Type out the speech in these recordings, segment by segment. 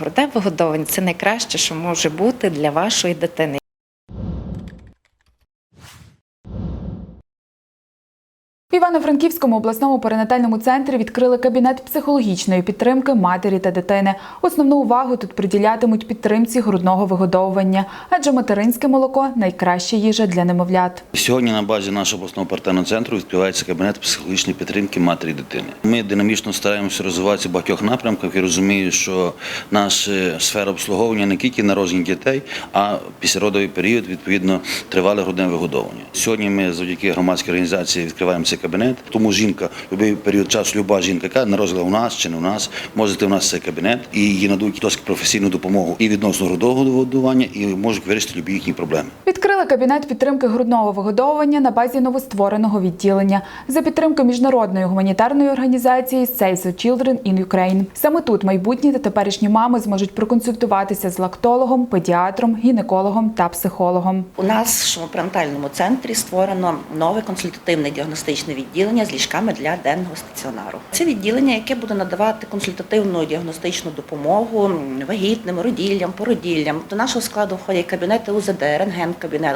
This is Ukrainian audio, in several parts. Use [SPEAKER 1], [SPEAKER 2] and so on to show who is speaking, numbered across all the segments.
[SPEAKER 1] Грудне вигодовування це найкраще, що може бути для вашої дитини.
[SPEAKER 2] В Івано-Франківському обласному перинатальному центрі відкрили кабінет психологічної підтримки матері та дитини. Основну увагу тут приділятимуть підтримці грудного вигодовування, адже материнське молоко найкраща їжа для немовлят.
[SPEAKER 3] Сьогодні на базі нашого обласного партнерного центру відкривається кабінет психологічної підтримки матері і дитини. Ми динамічно стараємося розвиватися в багатьох напрямках і розумію, що наша сфера обслуговування не тільки народження дітей, а післяродовий період відповідно тривале грудне вигодовування. Сьогодні ми завдяки громадській організації відкриваємо цей кабінет. Тому жінка, будь-який період часу, люба жінка, яка народила у нас чи не у нас, може у нас цей кабінет і їй надуть досить професійну допомогу і відносно родового годування, і можуть вирішити любі їхні проблеми.
[SPEAKER 2] Відкрили кабінет підтримки грудного вигодовування на базі новоствореного відділення за підтримки міжнародної гуманітарної організації Save the Children in Ukraine. Саме тут майбутні та теперішні мами зможуть проконсультуватися з лактологом, педіатром, гінекологом та психологом.
[SPEAKER 4] У нас в шумопренатальному центрі створено нове консультативне діагностичне відділення з ліжками для денного стаціонару. Це відділення, яке буде надавати консультативну діагностичну допомогу вагітним, роділлям, породіллям. До нашого складу входять кабінети УЗД,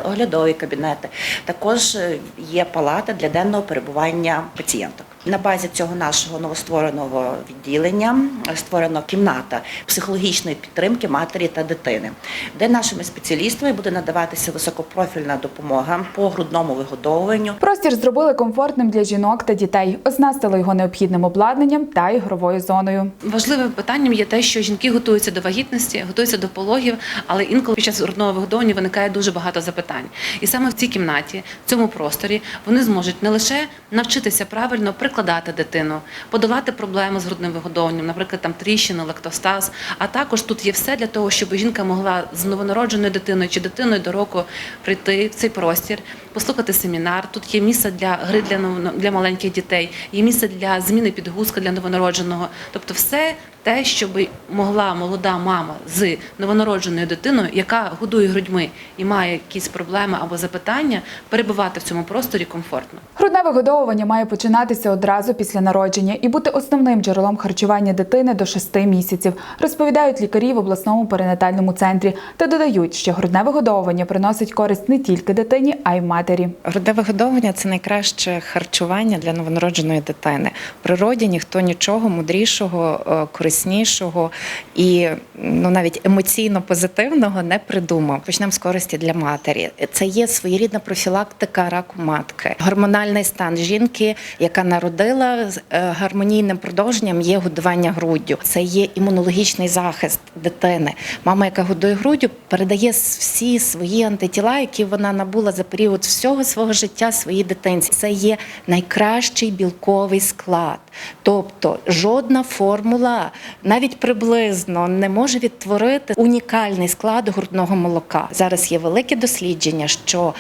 [SPEAKER 4] оглядові кабінети. Також е, є палата для денного перебування пацієнток. На базі цього нашого новоствореного відділення створена кімната психологічної підтримки матері та дитини, де нашими спеціалістами буде надаватися високопрофільна допомога по грудному вигодовуванню,
[SPEAKER 2] Простір зробили комфортним для жінок та дітей, оснастили його необхідним обладнанням та ігровою зоною.
[SPEAKER 5] Важливим питанням є те, що жінки готуються до вагітності, готуються до пологів, але інколи під час грудного вигодовування виникає дуже багато запитань. І саме в цій кімнаті, в цьому просторі, вони зможуть не лише навчитися правильно прикладати дитину, подолати проблеми з грудним вигодовуванням, наприклад, там тріщини, лактостаз. А також тут є все для того, щоб жінка могла з новонародженою дитиною чи дитиною до року прийти в цей простір, послухати семінар. Тут є місце для гри для новоно- для маленьких дітей, є місце для зміни підгузка для новонародженого. Тобто, все те, щоб могла молода мама з новонародженою дитиною, яка годує грудьми і має якісь проблеми або запитання, перебувати в цьому просторі комфортно.
[SPEAKER 2] Грудне вигодовування має починатися одразу після народження і бути основним джерелом харчування дитини до 6 місяців, розповідають лікарі в обласному перинатальному центрі та додають, що грудне вигодовування приносить користь не тільки дитині, а й матері.
[SPEAKER 1] Грудне вигодовування це найкраще харчування для новонародженої дитини. В природі ніхто нічого мудрішого, е, кориснішого і ну навіть емоційно позитивного не придумав. Почнемо з користі для матері. Це є своєрідна профілактика раку матки. Гормональний стан жінки, яка народила з е, гармонійним продовженням, є годування груддю. Це є імунологічний захист дитини. Мама, яка годує груддю, передає всі свої антитіла, які вона набула за період всього свого життя своїй дитинці. Це є найкращий білковий склад. Тобто жодна формула, навіть приблизно, не може відтворити унікальний склад грудного молока. Зараз є велике дослідження, що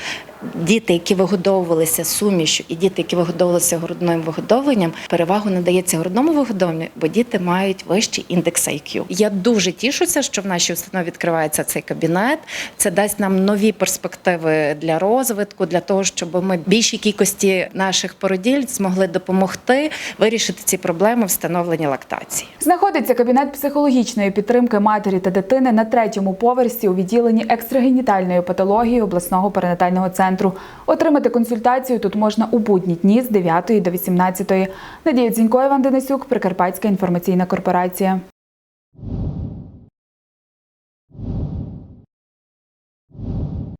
[SPEAKER 1] Діти, які вигодовувалися сумішю, і діти, які вигодовувалися грудним вигодовуванням, перевагу надається грудному вигодовуванню, бо діти мають вищий індекс IQ. Я дуже тішуся, що в нашій установі відкривається цей кабінет. Це дасть нам нові перспективи для розвитку, для того, щоб ми більшій кількості наших породіль змогли допомогти вирішити ці проблеми встановлення лактації.
[SPEAKER 2] Знаходиться кабінет психологічної підтримки матері та дитини на третьому поверсі у відділенні екстрагенітальної патології обласного перинатального центру. Отримати консультацію тут можна у будні дні з 9 до 18. Надія Дзінько, Іван Денисюк, Прикарпатська інформаційна корпорація.